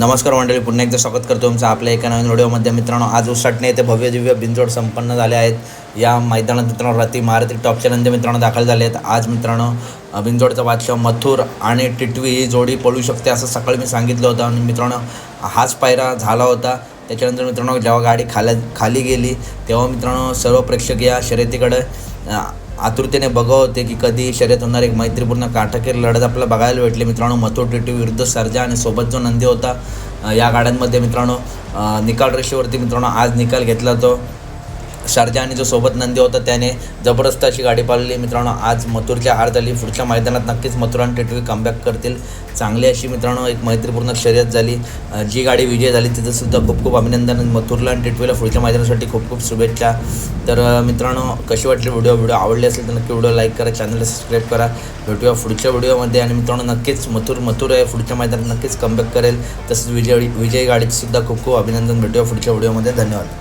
नमस्कार मंडळी पुन्हा एकदा स्वागत करतो तुमचं आपल्या एका नवीन व्हिडिओमध्ये मित्रांनो आज उसटणे येथे भव्य दिव्य बिनजोड संपन्न झाले आहेत. या मैदानात मित्रांनो रात्री मारुती टॉपच्या नंदी मित्रांनो दाखल झाले आहेत. आज मित्रांनो अ, बिनजोडचा बादशाह मथुर आणि टिटवी ही जोडी पळू शकते असं सकाळी मी सांगितलं होतं आणि मित्रांनो हाच पायरा झाला होता. त्याच्यानंतर मित्रांनो जेव्हा गाडी खाल्या खाली गेली तेव्हा मित्रांनो सर्व प्रेक्षक या शर्यतीकडे आतुरतेने बघत होते की कधी शर्यत होणार. एक मैत्रीपूर्ण काटकेर लढत आपल्याला बघायला भेटली. मित्रांनो मथोटिटी विरुद्ध सर्जा आणि सोबत जो नंदी होता या गाड्यांमध्ये मित्रांनो निकाल रेषेवरती मित्रांनो आज निकाल घेतला तो शारजा आणि जो सोबत नंदी होता त्याने जबरदस्त अशी गाडी पाळली. मित्रांनो आज मथुरच्या हार झाली पुढच्या मैदानात नक्कीच मथुर आणि टेटवी कमबॅक करतील. चांगली अशी मित्रांनो एक मैत्रीपूर्ण शर्यत झाली. जी गाडी विजय झाली तिथं सुद्धा खूप खूप अभिनंदन. मथुरला आणि टिटवीला पुढच्या मैदानासाठी खूप खूप शुभेच्छा. तर मित्रांनो कशी वाटली व्हिडिओ? व्हिडिओ आवडले असेल तर नक्की व्हिडिओ लाईक करा चॅनलला सबस्क्राईब करा. भेटूया पुढच्या व्हिडिओमध्ये. आणि मित्रांनो नक्कीच मथुर मथुर आहे पुढच्या मैदानात नक्कीच कमबॅक करेल. तसंच विजय विजय गाडीचंसुद्धा खूप खूप अभिनंदन. भेटूया पुढच्या व्हिडिओमध्ये. धन्यवाद.